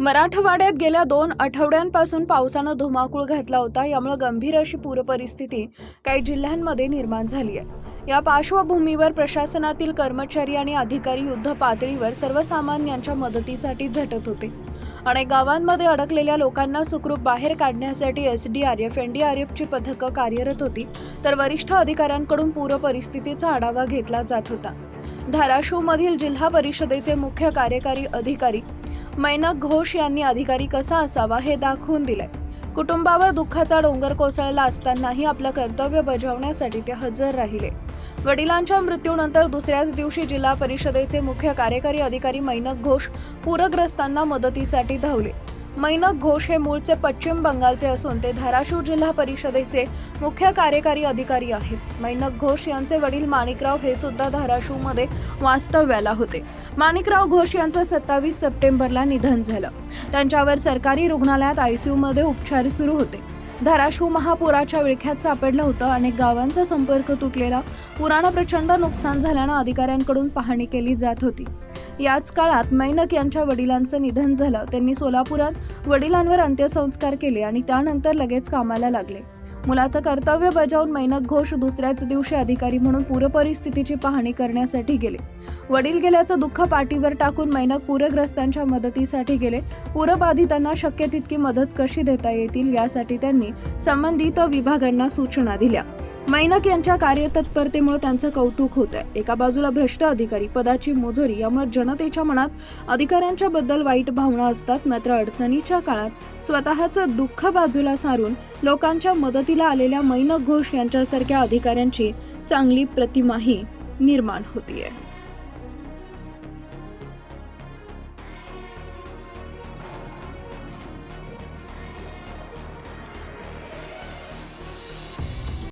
मराठवाड्यात गेल्या दोन आठवड्यांपासून पावसानं धुमाकूळ घातला होता. यामुळे गंभीर अशी पूरपरिस्थिती काही जिल्ह्यांमध्ये निर्माण झाली आहे. या पार्श्वभूमीवर प्रशासनातील कर्मचारी आणि अधिकारी युद्ध पातळीवर सर्वसामान्यांच्या मदतीसाठी झटत होते. अनेक गावांमध्ये अडकलेल्या लोकांना सुखरूप बाहेर काढण्यासाठी S D R F N D R एफची पथकं कार्यरत होती. तर वरिष्ठ अधिकाऱ्यांकडून पूरपरिस्थितीचा आढावा घेतला जात होता. धाराशिवमधील जिल्हा परिषदेचे मुख्य कार्यकारी अधिकारी मैनक घोष यांनी अधिकारी कसा असावा हे दाखवून दिलंय. कुटुंबावर दुःखाचा डोंगर कोसळला असतानाही आपलं कर्तव्य बजावण्यासाठी ते हजर राहिले. वडिलांच्या मृत्यूनंतर दुसऱ्याच दिवशी जिल्हा परिषदेचे मुख्य कार्यकारी अधिकारी मैनक घोष पूरग्रस्तांना मदतीसाठी धावले. मैनक घोष हे मूळचे पश्चिम बंगालचे असून ते धाराशिव जिल्हा परिषदेचे मुख्य कार्यकारी अधिकारी आहेत. मैनक घोष यांचे वडील माणिकराव हे सुद्धा धाराशिवमध्ये वास्तव्याला होते. माणिकराव घोष यांचं सत्तावीस सप्टेंबरला निधन झालं. त्यांच्यावर सरकारी रुग्णालयात आयसीयूमध्ये उपचार सुरू होते. धाराशिव महापुराच्या विळख्यात सापडलं होतं अनेक गावांचा संपर्क तुटलेला पुराणं प्रचंड नुकसान झाल्यानं अधिकाऱ्यांकडून पाहणी केली जात होती. याच काळात मैनक यांच्या वडिलांचं निधन झालं. त्यांनी सोलापुरात वडिलांवर अंत्यसंस्कार केले आणि त्यानंतर लगेच कामाला लागले. मुलाचं कर्तव्य बजावून मैनक घोष दुसऱ्याच दिवशी अधिकारी म्हणून पूरपरिस्थितीची पाहणी करण्यासाठी गेले. वडील गेल्याचं दुःख पाठीवर टाकून मैनक पूरग्रस्तांच्या मदतीसाठी गेले. पूरबाधितांना शक्य तितकी मदत कशी देता येतील यासाठी त्यांनी संबंधित विभागांना सूचना दिल्या. मैनक यांच्या कार्यतत्परतेमुळे त्यांचं कौतुक होत आहे एका बाजूला भ्रष्ट अधिकारी पदाची मोजरी यामुळे जनतेच्या मनात अधिकाऱ्यांच्या बद्दल वाईट भावना असतात. मात्र अडचणीच्या काळात स्वतःचं दुःख बाजूला सारून लोकांच्या मदतीला आलेल्या मैनक घोष यांच्यासारख्या अधिकाऱ्यांची चांगली प्रतिमाही निर्माण होतीये.